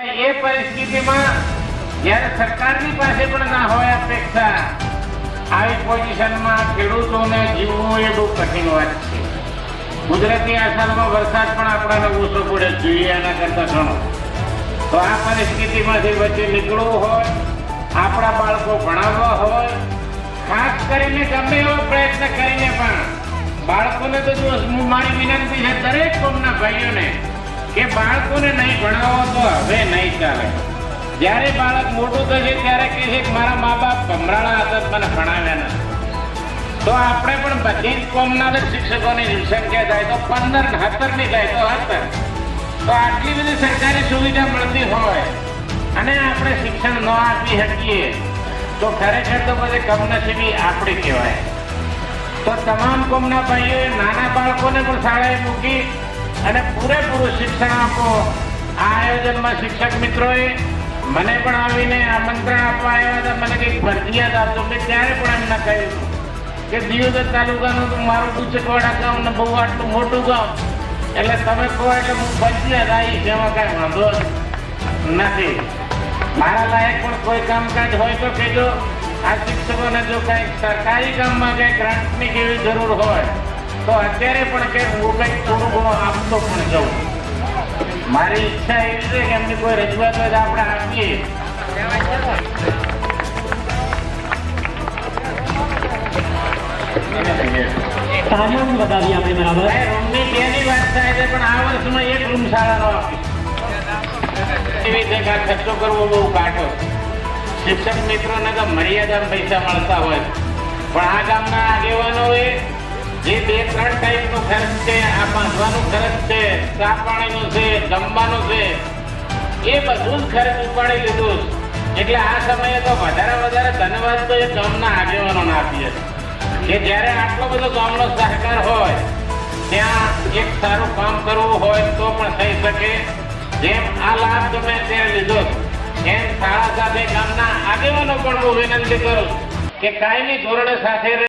એ પરિસ્થિતિમાં જ્યારે સરકારની પાસે પણ ના હોય અપેક્ષા, આવી પોઝિશનમાં ખેડૂતોને જીવવું એ બહુ કઠિન વાત છે. કુદરતી આસામમાં વરસાદ પણ આપણાને ઓછો પડે જોઈએ એના કરતા ઘણો. તો આ પરિસ્થિતિમાંથી વચ્ચે નીકળવું હોય, આપણા બાળકો ભણાવવા હોય, ખાસ કરીને ગમે એવો પ્રયત્ન કરીને પણ બાળકોને તો જો મારી વિનંતી છે, દરેક કોમના ભાઈઓને કે બાળકોને નહીં ભણાવો તો હવે નહીં ચાલે. જ્યારે બાળક મોટું થશે ત્યારે કહે છે કે મારા મા બાપ ભમરાળા હતા, મને ભણાવ્યા નથી. તો આપણે પણ બધી જ કોમના શિક્ષકોની સંખ્યા થાય તો પંદર હતરની થાય તો હતર તો આટલી બધી સરકારી સુવિધા મળતી હોય અને આપણે શિક્ષણ ન આપી શકીએ, તો ખરેખર તો બધી કમનસીબી આપણી કહેવાય. તો તમામ કોમના ભાઈઓએ નાના બાળકોને પણ શાળાએ મૂકી અને પૂરેપૂરું શિક્ષણ આપો. આ આયોજનમાં શિક્ષક મિત્રોએ મને પણ આવીને આમંત્રણ આપવા આવ્યા હતા. મને કંઈક ફરજિયાત આપતો મેં ત્યારે પણ એમને કહ્યું કે દિયોદર તાલુકાનું મારું ગુચકવાડા ગામ ને બહુ આટલું મોટું ગામ. એટલે તમે કહો એટલે હું ફરજિયાત આવીશ એમાં કાંઈ વાંધો નથી. મારા લાયક પણ કોઈ કામકાજ હોય તો કહેજો. આ શિક્ષકોને જો કાંઈક સરકારી કામમાં કંઈક ગ્રાન્ટની કેવી જરૂર હોય તો અત્યારે પણ કે હું કંઈક થોડું ઘણું આપતો પણ જાઉં. મારી ઈચ્છા એવી છે કે એમની કોઈ રજૂઆત હોય તો આપણે આપીએ. તાલીમ બતાવી આપણે બરાબર. રૂમની બેની વાત થાય છે પણ આ વર્ષમાં એક રૂમ શાળાનો આપીશ એવી રીતે ખર્ચો કરવો બહુ કાઢો શિક્ષક મિત્રોને તો મર્યાદામાં પૈસા મળતા હોય. પણ આ ગામના જે બે ત્રણ ટાઈપનો ખર્ચ છે, આ બાંધવાનો ખર્ચ છે, ચા પાણીનો છે, જમવાનો છે, એ બધું ખર્ચ ઉપાડી લીધું એટલે આ સમયે તો વધારે વધારે ધન્યવાદ તો એ ગામના આગેવાનોને આપીએ કે જ્યારે આટલો બધો ગામનો સહકાર હોય, ત્યાં એક સારું કામ કરવું હોય તો પણ થઈ શકે. જેમ આ લાભ તમે ત્યાં લીધો એમ શાળા સાથે ગામના આગેવાનો પણ હું વિનંતી કરું કે કાયમી ધોરણે સાથે